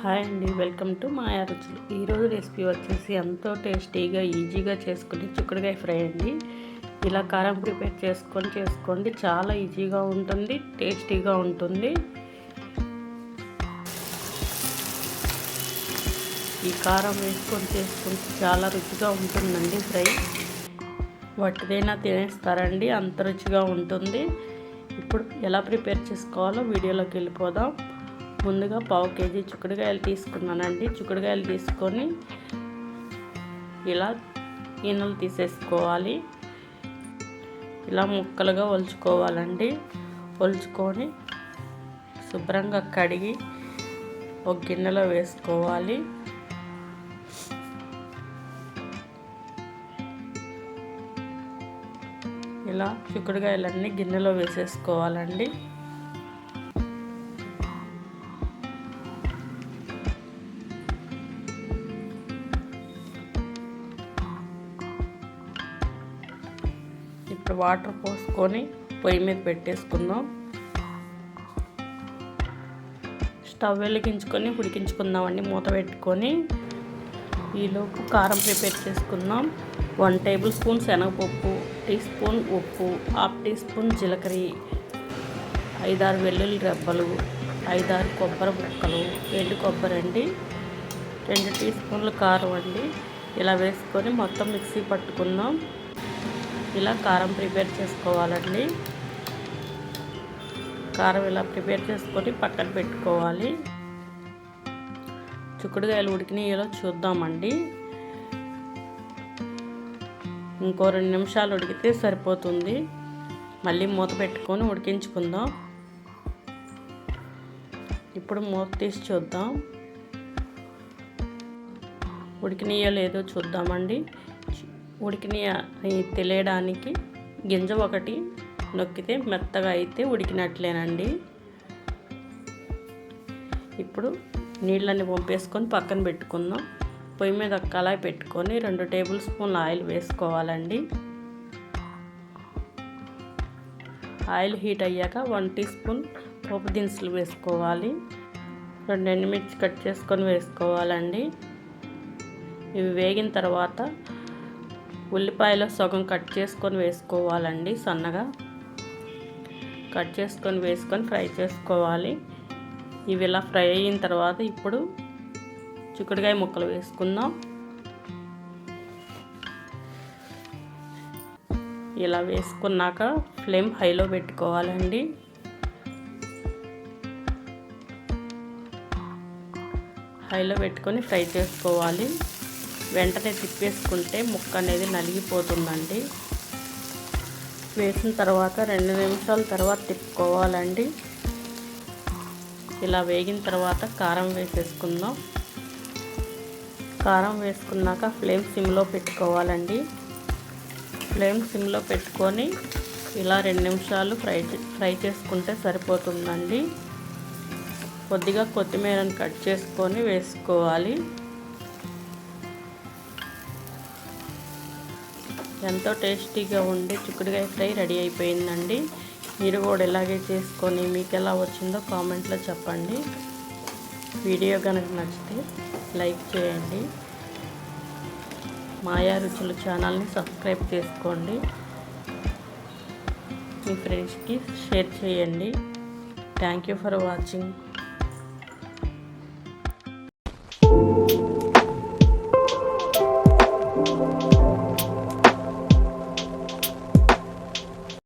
Hi అండి welcome to మాయా రుచులు. ఈరోజు రెసిపీ వచ్చేసి ఎంతో టేస్టీగా ఈజీగా చేసుకుని చిక్కుడుకాయ ఫ్రై అండి. ఇలా కారం ప్రిపేర్ చేసుకొని చేసుకోండి. చాలా ఈజీగా ఉంటుంది టేస్టీగా ఉంటుంది. ఈ కారం వేసుకొని చేసుకుంటే చాలా రుచిగా ఉంటుందండి ఫ్రై. వాటిదైనా తినేస్తారండి అంత రుచిగా ఉంటుంది. ఇప్పుడు ఎలా ప్రిపేర్ చేసుకోవాలో వీడియోలోకి వెళ్ళిపోదాం. ముందుగా పావు కేజీ చిక్కుడుకాయలు తీసుకున్నానండి. చిక్కుడుకాయలు తీసుకొని ఇలా ఈనలు తీసేసుకోవాలి. ఇలా ముక్కలుగా ఒలుచుకోవాలండి. ఒలుచుకొని శుభ్రంగా కడిగి ఒక గిన్నెలో వేసుకోవాలి. ఇలా చిక్కుడుకాయలన్నీ గిన్నెలో వేసేసుకోవాలండి. ఇప్పుడు వాటర్ పోసుకొని పొయ్యి మీద పెట్టేసుకుందాం. స్టవ్ వెలిగించుకొని ఉడికించుకుందామండి. మూత పెట్టుకొని ఈలోపు కారం ప్రిపేర్ చేసుకుందాం. వన్ టేబుల్ స్పూన్ శనగపప్పు టీ స్పూన్ ఉప్పు హాఫ్ టీ స్పూన్ జీలకర్ర ఐదారు వెల్లుల్లి రెబ్బలు ఐదారు కొబ్బరి ముక్కలు ఎండు కొబ్బరి అండి రెండు టీ స్పూన్లు కారం అండి. ఇలా వేసుకొని మొత్తం మిక్సీ పట్టుకుందాం. ఇలా కారం ప్రిపేర్ చేసుకోవాలండి. కారం ఇలా ప్రిపేర్ చేసుకొని పక్కన పెట్టుకోవాలి. చిక్కుడుకాయలు ఉడికినాయో చూద్దామండి. ఇంకో రెండు నిమిషాలు ఉడికితే సరిపోతుంది. మళ్ళీ మూత పెట్టుకొని ఉడికించుకుందాం. ఇప్పుడు మూత తీసి చూద్దాం. ఉడికినాయో లేదో చూద్దామండి. ఉడికినాయి తెలియడానికి గింజ ఒకటి నొక్కితే మెత్తగా అయితే ఉడికినట్లేనండి. ఇప్పుడు నీళ్ళని పంపేసుకొని పక్కన పెట్టుకుందాం. పొయ్యి మీద కళాయి పెట్టుకొని రెండు టేబుల్ స్పూన్ల ఆయిల్ వేసుకోవాలండి. ఆయిల్ హీట్ అయ్యాక వన్ టీ స్పూన్ పోపు దినుసులు వేసుకోవాలి. రెండు ఎండుమిర్చి కట్ చేసుకొని వేసుకోవాలండి. ఇవి వేగిన తర్వాత ఉల్లిపాయలు సగం కట్ చేసుకొని వేసుకోవాలండి సన్నగా. కట్ చేసుకొని వేసుకొని ఫ్రై చేసుకోవాలి. ఇవి ఇలా ఫ్రై అయిన తర్వాత ఇప్పుడు చిక్కుడుకాయ ముక్కలు వేసుకుందాం. ఇలా వేసుకున్నాక ఫ్లేమ్ హైలో పెట్టుకోవాలండి. హైలో పెట్టుకొని ఫ్రై చేసుకోవాలి. వెంటనే తిప్పేసుకుంటే ముక్క అనేది నలిగిపోతుందండి. వేసిన తర్వాత రెండు నిమిషాల తర్వాత తిప్పుకోవాలండి. ఇలా వేగిన తర్వాత కారం వేసేసుకుందాం. కారం వేసుకున్నాక ఫ్లేమ్ సిమ్లో పెట్టుకోవాలండి. ఫ్లేమ్ సిమ్లో పెట్టుకొని ఇలా రెండు నిమిషాలు ఫ్రై ఫ్రై చేసుకుంటే సరిపోతుందండి. కొద్దిగా కొత్తిమీరని కట్ చేసుకొని వేసుకోవాలి. ఎంతో టేస్టీగా ఉండి చిక్కుడుకాయ ఫ్రై రెడీ అయిపోయిందండి. మీరు కూడా ఇలాగే చేసుకొని మీకు ఎలా వచ్చిందో కామెంట్లో చెప్పండి. వీడియో కనుక నచ్చితే లైక్ చేయండి. మాయా రుచులు ఛానల్ని సబ్స్క్రైబ్ చేసుకోండి. మీ ఫ్రెండ్స్కి షేర్ చేయండి. Thank you for watching.